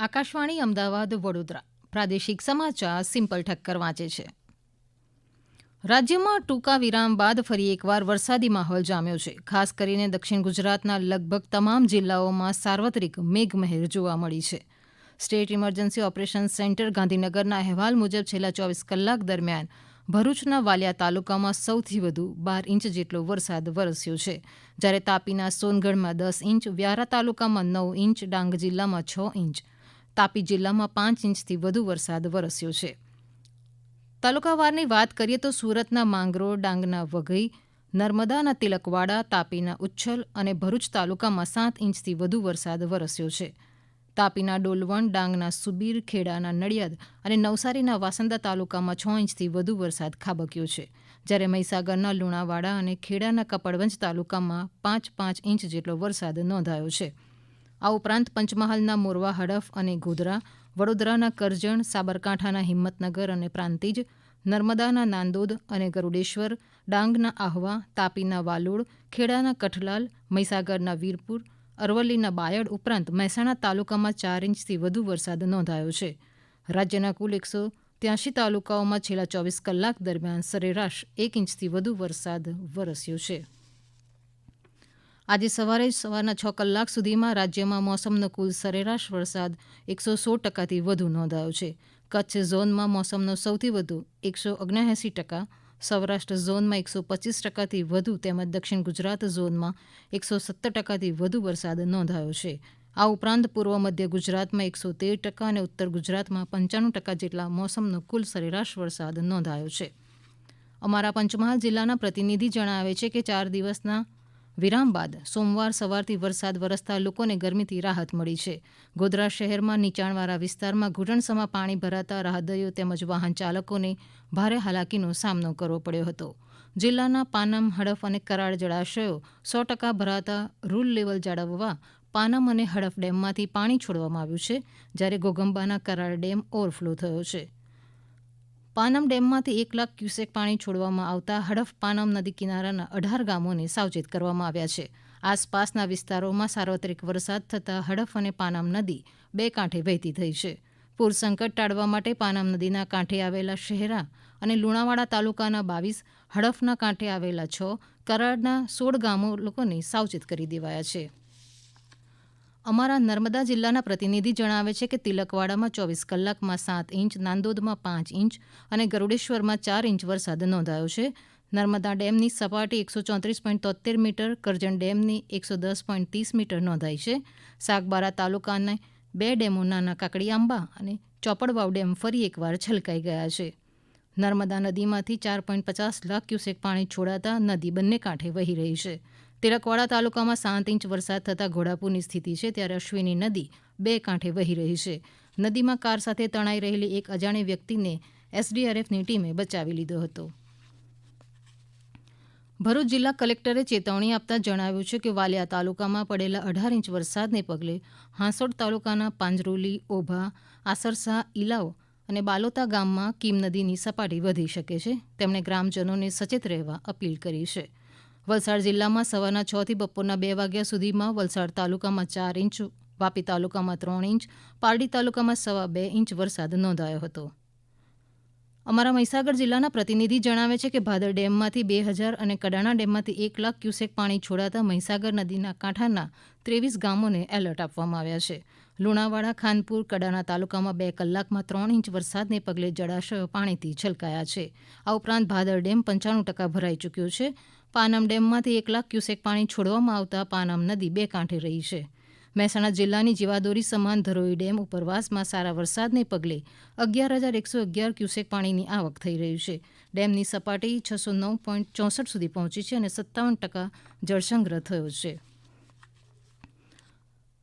આકાશવાણી, અમદાવાદ, વડોદરા. પ્રાદેશિક સમાચાર સિમ્પલ ઠક્કર વાંચે છે. રાજ્યમાં ટૂંકા વિરામ બાદ ફરી એકવાર વરસાદી માહોલ જામ્યો છે. ખાસ કરીને દક્ષિણ ગુજરાતના લગભગ તમામ જિલ્લાઓમાં સાર્વત્રિક મેઘમહેર જોવા મળી છે. સ્ટેટ ઇમરજન્સી ઓપરેશન સેન્ટર ગાંધીનગરના અહેવાલ મુજબ છેલ્લા ચોવીસ કલાક દરમિયાન ભરૂચના વાલિયા તાલુકામાં સૌથી વધુ બાર ઇંચ જેટલો વરસાદ વરસ્યો છે. જ્યારે તાપીના સોનગઢમાં દસ ઇંચ, વ્યારા તાલુકામાં નવ ઇંચ, ડાંગ જિલ્લામાં છ ઇંચ તાપી જિલ્લામાં પાંચ ઇંચથી વધુ વરસાદ વરસ્યો છે. તાલુકાવારની વાત કરીએ તો સુરતના માંગરોળ, ડાંગના વઘઈ, નર્મદાના તિલકવાડા, તાપીના ઉચ્છલ અને ભરૂચ તાલુકામાં સાત ઇંચથી વધુ વરસાદ વરસ્યો છે. તાપીના ડોલવણ, ડાંગના સુબીર, ખેડાના નડિયાદ અને નવસારીના વાસંદા તાલુકામાં છ ઇંચથી વધુ વરસાદ ખાબક્યો છે. જ્યારે મહીસાગરના લુણાવાડા અને ખેડાના કપડવંજ તાલુકામાં પાંચ પાંચ ઇંચ જેટલો વરસાદ નોંધાયો છે. આ ઉપરાંત પંચમહાલના મોરવા, હડફ અને ગોધરા, વડોદરાના કરજણ, સાબરકાંઠાના હિંમતનગર અને પ્રાંતિજ, નર્મદાના નાંદોદ અને ગરૂડેશ્વર, ડાંગના આહવા, તાપીના વાલોડ, ખેડાના કઠલાલ, મહીસાગરના વીરપુર, અરવલ્લીના બાયડ ઉપરાંત મહેસાણા તાલુકામાં ચાર ઇંચથી વધુ વરસાદ નોંધાયો છે. રાજ્યના કુલ એકસો ત્યાંશી તાલુકાઓમાં છેલ્લા ચોવીસ કલાક દરમિયાન સરેરાશ એક ઇંચથી વધુ વરસાદ વરસ્યો છે. આજે સવારે સવારના છ કલાક સુધીમાં રાજ્યમાં મોસમનો કુલ સરેરાશ વરસાદ એકસો સોળ ટકાથી વધુ નોંધાયો છે. કચ્છ ઝોનમાં મોસમનો સૌથી વધુ એકસો ઓગણએંસી ટકા, સૌરાષ્ટ્ર ઝોનમાં એકસો પચીસ ટકાથી વધુ તેમજ દક્ષિણ ગુજરાત ઝોનમાં એકસો સત્તર ટકાથી વધુ વરસાદ નોંધાયો છે. આ ઉપરાંત પૂર્વ મધ્ય ગુજરાતમાં એકસો તેર ટકા અને ઉત્તર ગુજરાતમાં પંચાણું ટકા જેટલા મોસમનો કુલ સરેરાશ વરસાદ નોંધાયો છે. અમારા પંચમહાલ જિલ્લાના પ્રતિનિધિ જણાવે છે કે ચાર દિવસના વિરામ બાદ સોમવાર સવારથી વરસાદ વરસતા લોકોને ગરમીથી રાહત મળી છે. ગોધરા શહેરમાં નીચાણવાળા વિસ્તારમાં ઘૂંટણસમા પાણી ભરાતા રાહદારીઓ તેમજ વાહન ચાલકોને ભારે હાલાકીનો સામનો કરવો પડ્યો હતો. જિલ્લાના પાનમ, હડફ અને કરાળ જળાશયો સો ટકા ભરાતા રૂલ લેવલ જાળવવા પાનમ અને હડફ ડેમમાંથી પાણી છોડવામાં આવ્યું છે, જ્યારે ગોગંબાના કરાળ ડેમ ઓવરફ્લો થયો છે. પાનમ ડેમમાંથી એક લાખ ક્યુસેક પાણી છોડવામાં આવતા હડફ પાનમ નદી કિનારાના અઢાર ગામોને સાવચેત કરવામાં આવ્યા છે. આસપાસના વિસ્તારોમાં સાર્વત્રિક વરસાદ થતાં હડફ અને પાનમ નદી બે કાંઠે વહેતી થઈ છે. પૂર સંકટ ટાળવા માટે પાનમ નદીના કાંઠે આવેલા શહેરા અને લુણાવાડા તાલુકાના બાવીસ, હડફના કાંઠે આવેલા છ, કરાડના સોળ ગામો લોકોને સાવચેત કરી દેવાયા છે. અમારા નર્મદા જિલ્લાના પ્રતિનિધિ જણાવે છે કે તિલકવાડામાં ચોવીસ કલાકમાં સાત ઇંચ, નાંદોદમાં પાંચ ઇંચ અને ગરૂડેશ્વરમાં ચાર ઇંચ વરસાદ નોંધાયો છે. નર્મદા ડેમની સપાટી એકસો ચોત્રીસ પોઈન્ટ તોતેર મીટર, કરજણ ડેમની એકસો દસ પોઈન્ટ ત્રીસ મીટર નોંધાઈ છે. સાગબારા તાલુકાના બે ડેમો, નાના કાકડીઆંબા અને ચોપડવાવ ડેમ ફરી એકવાર છલકાઈ ગયા છે. નર્મદા નદીમાંથી ચાર પોઈન્ટ પચાસ લાખ ક્યુસેક પાણી છોડાતા નદી બંને કાંઠે વહી રહી છે. તિલકવાડા તાલુકામાં સાત ઇંચ વરસાદ થતાં ઘોડાપુરની સ્થિતિ છે, ત્યારે અશ્વિની નદી બે કાંઠે વહી રહી છે. નદીમાં કાર સાથે તણાઈ રહેલી એક અજાણી વ્યક્તિને એસડીઆરએફની ટીમે બચાવી લીધો હતો. ભરૂચ જિલ્લા કલેક્ટરે ચેતવણી આપતા જણાવ્યું છે કે વાલિયા તાલુકામાં પડેલા અઢાર ઇંચ વરસાદને પગલે હાંસોડ તાલુકાના પાંજરોલી, ઓભા, આસરસા ઇલાવ અને બાલોતા ગામમાં કીમ નદીની સપાટી વધી શકે છે. તેમણે ગ્રામજનોને સચેત રહેવા અપીલ કરી છે. વલસાડ જિલ્લામાં સવારના છ થી બપોરના બે વાગ્યા સુધીમાં વલસાડ તાલુકામાં ચાર ઇંચ, વાપી તાલુકામાં ત્રણ ઇંચ, પારડી તાલુકામાં સવા બે ઇંચ વરસાદ નોંધાયો હતો. અમારા મહીસાગર જિલ્લાના પ્રતિનિધિ જણાવે છે કે ભાદર ડેમમાંથી બે હજાર અને કડાણા ડેમમાંથી એક લાખ ક્યુસેક પાણી છોડાતા મહીસાગર નદીના કાંઠાના ત્રેવીસ ગામોને એલર્ટ આપવામાં આવ્યા છે. લુણાવાડા, ખાનપુર, કડાણા તાલુકામાં બે કલાકમાં ત્રણ ઇંચ વરસાદને પગલે જળાશયો પાણીથી છલકાયા છે. આ ઉપરાંત ભાદર ડેમ પંચાણું ટકા ભરાઈ ચૂક્યો છે. પાનમ ડેમમાંથી એક લાખ ક્યુસેક પાણી છોડવામાં આવતા પાનમ નદી બે કાંઠે રહી છે. મહેસાણા જિલ્લાની જીવાદોરી સમાન ધરોઈ ડેમ ઉપરવાસમાં સારા વરસાદને પગલે અગિયાર હજાર એકસો અગિયાર ક્યુસેક પાણીની આવક થઈ રહી છે. ડેમની સપાટી છસો નવ પોઈન્ટ ચોસઠ સુધી પહોંચી છે અને સત્તાવન ટકા જળસંગ્રહ થયો છે.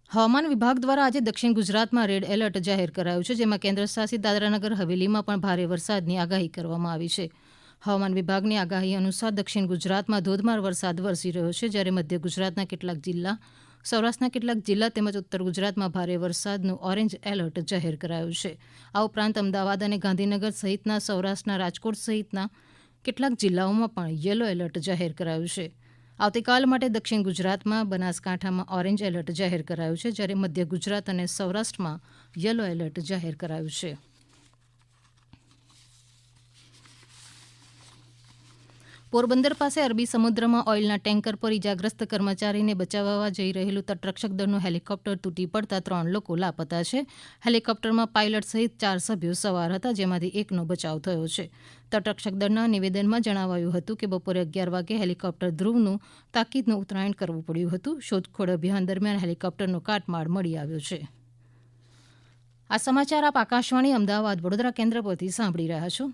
હવામાન વિભાગ દ્વારા આજે દક્ષિણ ગુજરાતમાં રેડ એલર્ટ જાહેર કરાયું છે, જેમાં કેન્દ્ર શાસિત દાદરાનગર, હવેલીમાં પણ ભારે વરસાદની આગાહી કરવામાં આવી છે. હવામાન વિભાગની આગાહી અનુસાર દક્ષિણ ગુજરાતમાં ધોધમાર વરસાદ વરસી રહ્યો છે, જ્યારે મધ્ય ગુજરાતના કેટલાક જિલ્લા, સૌરાષ્ટ્રના કેટલાક જિલ્લા તેમજ ઉત્તર ગુજરાતમાં ભારે વરસાદનું ઓરેન્જ એલર્ટ જાહેર કરાયું છે. આ ઉપરાંત અમદાવાદ અને ગાંધીનગર સહિતના સૌરાષ્ટ્રના રાજકોટ સહિતના કેટલાક જિલ્લાઓમાં પણ યલો એલર્ટ જાહેર કરાયું છે. આવતીકાલ માટે દક્ષિણ ગુજરાતમાં બનાસકાંઠામાં ઓરેન્જ એલર્ટ જાહેર કરાયું છે, જ્યારે મધ્ય ગુજરાત અને સૌરાષ્ટ્રમાં યલો એલર્ટ જાહેર કરાયું છે. પોરબંદર પાસે અરબી સમુદ્રમાં ઓઇલના ટેન્કર પર ઇજાગ્રસ્ત કર્મચારીને બચાવવા જઈ રહેલું તટરક્ષક દળનું હેલિકોપ્ટર તૂટી પડતા ત્રણ લોકો લાપતા છે. હેલિકોપ્ટરમાં પાયલટ સહિત ચાર સભ્યો સવાર હતા, જેમાંથી એકનો બચાવ થયો છે. તટરક્ષક દળના નિવેદનમાં જણાવાયું હતું કે બપોરે અગિયાર વાગે હેલિકોપ્ટર ધ્રુવનું તાકીદનું ઉત્તરાયણ કરવું પડ્યું હતું. શોધખોળ અભિયાન દરમિયાન હેલિકોપ્ટરનો કાટમાળ મળી આવ્યો છે. આ સમાચાર આપ આકાશવાણી અમદાવાદ વડોદરા કેન્દ્ર પરથી સાંભળી રહ્યા છો.